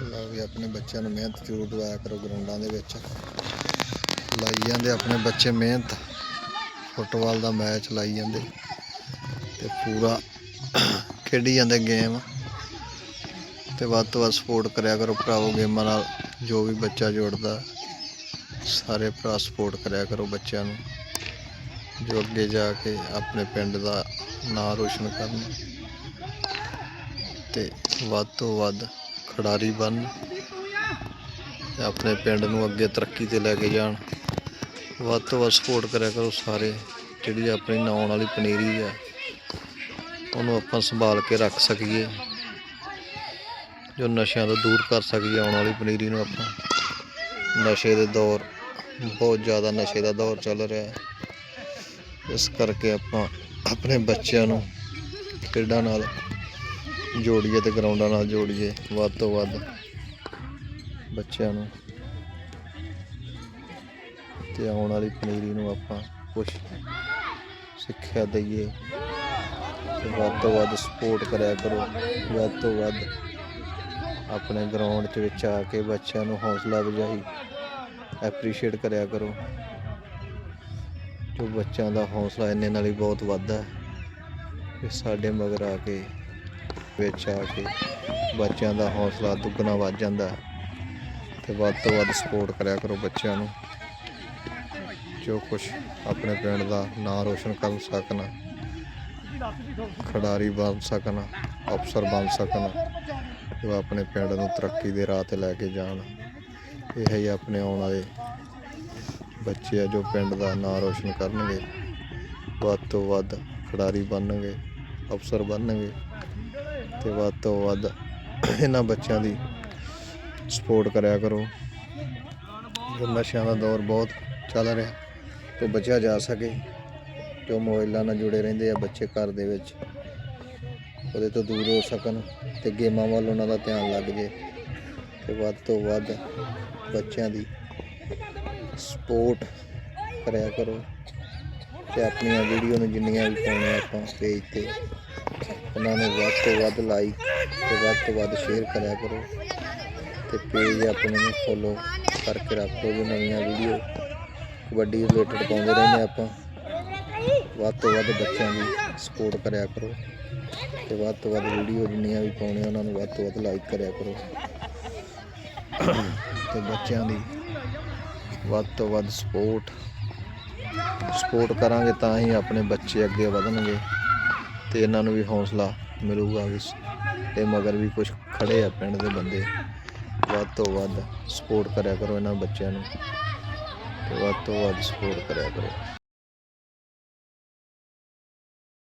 ਲਓ ਵੀ ਆਪਣੇ ਬੱਚਿਆਂ ਨੂੰ ਮਿਹਨਤ ਜ਼ਰੂਰ ਦਵਾਇਆ ਕਰੋ ਗਰਾਊਂਡਾਂ ਦੇ ਵਿੱਚ। ਲਾਈ ਜਾਂਦੇ ਆਪਣੇ ਬੱਚੇ ਮਿਹਨਤ। ਫੁੱਟਬਾਲ ਦਾ ਮੈਚ ਲਾਈ ਜਾਂਦੇ। ਤੇ ਪੂਰਾ ਖੇਡੀ ਜਾਂਦੇ ਗੇਮ। ਤੇ ਵੱਧ ਤੋਂ ਵੱਧ ਸਪੋਰਟ ਕਰਿਆ ਕਰੋ ਭਰਾਵੋ ਗੇਮਾਂ ਨਾਲ। ਜੋ ਵੀ ਬੱਚਾ ਜੋੜਦਾ, ਸਾਰੇ ਭਰਾ ਸਪੋਰਟ ਕਰਿਆ ਕਰੋ ਬੱਚਿਆਂ ਨੂੰ। ਜੋ ਅੱਗੇ ਜਾ ਕੇ ਆਪਣੇ ਪਿੰਡ ਦਾ ਨਾਂ ਰੋਸ਼ਨ ਕਰਨ। ਤੇ ਵੱਧ ਤੋਂ ਵੱਧ ਖਿਡਾਰੀ ਬਣ ਤੇ ਆਪਣੇ ਪਿੰਡ ਨੂੰ ਅੱਗੇ ਤਰੱਕੀ ਤੇ ਲੈ ਕੇ ਜਾਣ। ਵੱਧ ਤੋਂ ਵੱਧ ਸਪੋਰਟ ਕਰਿਆ ਕਰੋ ਸਾਰੇ, ਜਿਹੜੀ ਆਪਣੀ ਆਉਣ ਵਾਲੀ ਪਨੀਰੀ ਆ ਉਹਨੂੰ ਆਪਾਂ ਸੰਭਾਲ ਕੇ ਰੱਖ ਸਕੀਏ। ਜੋ ਨਸ਼ਿਆਂ ਤੋਂ ਦੂਰ ਕਰ ਸਕੀਏ ਆਉਣ ਵਾਲੀ ਪਨੀਰੀ ਨੂੰ ਆਪਾਂ। ਨਸ਼ੇ ਦੇ ਦੌਰ, ਬਹੁਤ ਜ਼ਿਆਦਾ ਨਸ਼ੇ ਦਾ ਦੌਰ ਚੱਲ ਰਿਹਾ ਹੈ। ਇਸ ਕਰਕੇ ਆਪਾਂ ਆਪਣੇ ਬੱਚਿਆਂ ਨੂੰ ਖੇਡਾਂ ਨਾਲ ਜੋੜੀਏ ਤੇ ਗਰਾਊਂਡਾਂ ਨਾਲ ਜੋੜੀਏ, ਵੱਧ ਤੋਂ ਵੱਧ ਬੱਚਿਆਂ ਨੂੰ। ਤੇ ਆਉਣ ਵਾਲੀ ਪਨੀਰੀ ਨੂੰ ਆਪਾਂ ਕੁਝ ਸਿੱਖਿਆ ਦਈਏ ਤੇ ਵੱਧ ਤੋਂ ਵੱਧ ਸਪੋਰਟ ਕਰਿਆ ਕਰੋ। ਵੱਧ ਤੋਂ ਵੱਧ ਆਪਣੇ ਗਰਾਊਂਡ 'ਚ ਵਿੱਚ ਆ ਕੇ ਬੱਚਿਆਂ ਨੂੰ ਹੌਸਲਾ ਵਜਾਈ ਐਪਰੀਸ਼ੀਏਟ ਕਰਿਆ ਕਰੋ। ਜੋ ਬੱਚਿਆਂ ਦਾ ਹੌਸਲਾ ਇੰਨੇ ਨਾਲ ਹੀ ਬਹੁਤ ਵੱਧਦਾ ਹੈ। ਕਿ ਸਾਡੇ ਮਗਰ ਆ ਕੇ ਵਿੱਚ ਆ ਕੇ ਬੱਚਿਆਂ ਦਾ ਹੌਸਲਾ ਦੁੱਗਣਾ ਵੱਧ ਜਾਂਦਾ ਹੈ ਤੇ ਵੱਧ ਤੋਂ ਵੱਧ ਸਪੋਰਟ ਕਰਿਆ ਕਰੋ ਬੱਚਿਆਂ ਨੂੰ, ਜੋ ਕੁਝ ਆਪਣੇ ਪਿੰਡ ਦਾ ਨਾਂ ਰੋਸ਼ਨ ਕਰ ਸਕਣ, ਖਿਡਾਰੀ ਬਣ ਸਕਣ, ਅਫਸਰ ਬਣ ਸਕਣ, ਜੋ ਆਪਣੇ ਪਿੰਡ ਨੂੰ ਤਰੱਕੀ ਦੇ ਰਾਹ ਤੇ ਲੈ ਕੇ ਜਾਣ। ਇਹ ਹੀ ਆਪਣੇ ਆਉਣ ਵਾਲੇ ਬੱਚੇ ਆ ਜੋ ਪਿੰਡ ਦਾ ਨਾਂ ਰੋਸ਼ਨ ਕਰਨਗੇ, ਵੱਧ ਤੋਂ ਵੱਧ ਖਿਡਾਰੀ ਬਣਨਗੇ, ਅਫਸਰ ਬਣਨਗੇ। ਤੇ ਵੱਧ ਤੋਂ ਵੱਧ ਇਹਨਾਂ ਬੱਚਿਆਂ ਦੀ ਸਪੋਰਟ ਕਰਿਆ ਕਰੋ। ਜੋ ਨਸ਼ਿਆਂ ਦਾ ਦੌਰ ਬਹੁਤ ਚੱਲ ਰਿਹਾ, ਤੋਂ ਬਚਿਆ ਜਾ ਸਕੇ, ਜੋ ਮੋਬਾਈਲਾਂ ਨਾਲ ਜੁੜੇ ਰਹਿੰਦੇ ਆ ਬੱਚੇ ਘਰ ਦੇ ਵਿੱਚ, ਉਹਦੇ ਤੋਂ ਦੂਰ ਹੋ ਸਕਣ ਤੇ ਗੇਮਾਂ ਵੱਲ ਉਹਨਾਂ ਦਾ ਧਿਆਨ ਲੱਗ ਜੇ, ਤੇ ਵੱਧ ਤੋਂ ਵੱਧ ਬੱਚਿਆਂ ਦੀ ਸਪੋਰਟ ਕਰਿਆ ਕਰੋ, ਤੇ ਆਪਣੀਆਂ ਵੀਡੀਓ ਨੂੰ ਜਿੰਨੀਆਂ ਵੀ ਪਾਉਣੇ ਆਪਾਂ ਪੇਜ ਤੇ ਉਹਨਾਂ ਨੂੰ ਵੱਧ ਤੋਂ ਵੱਧ ਲਾਈਕ ਤੇ ਵੱਧ ਤੋਂ ਵੱਧ ਸ਼ੇਅਰ ਕਰਿਆ ਕਰੋ ਤੇ ਪੇਜ ਆਪਣੇ ਨੂੰ ਫੋਲੋ ਕਰਕੇ ਰੱਖੋ ਜੋ ਨਵੀਆਂ ਵੀਡੀਓ ਕਬੱਡੀ ਰਿਲੇਟਡ ਪਾਉਂਦੇ ਰਹਿੰਦੇ ਆਪਾਂ। ਵੱਧ ਤੋਂ ਵੱਧ ਬੱਚਿਆਂ ਦੀ ਸਪੋਰਟ ਕਰਿਆ ਕਰੋ ਤੇ ਵੱਧ ਤੋਂ ਵੱਧ ਵੀਡੀਓ ਜਿੰਨੀਆਂ ਵੀ ਪਾਉਣੇ ਉਹਨਾਂ ਨੂੰ ਵੱਧ ਤੋਂ ਵੱਧ ਲਾਈਕ ਕਰਿਆ ਕਰੋ। ਤੇ ਬੱਚਿਆਂ ਦੀ ਵੱਧ ਤੋਂ ਵੱਧ ਸਪੋਰਟ ਸਪੋਰਟ ਕਰਾਂਗੇ ਤਾਂ ਹੀ ਆਪਣੇ ਬੱਚੇ ਅੱਗੇ ਵਧਣਗੇ। ਤੇ ਇਹਨਾਂ ਨੂੰ ਵੀ ਹੌਸਲਾ ਮਿਲੂਗਾ ਵੀ ਤੇ ਮਗਰ ਵੀ ਕੁਝ ਖੜੇ ਆ ਪਿੰਡ ਦੇ ਬੰਦੇ। ਵੱਧ ਤੋਂ ਵੱਧ ਸਪੋਰਟ ਕਰਿਆ ਕਰੋ ਇਹਨਾਂ ਬੱਚਿਆਂ ਨੂੰ ਤੇ ਵੱਧ ਤੋਂ ਵੱਧ ਸਪੋਰਟ ਕਰਿਆ ਕਰੋ।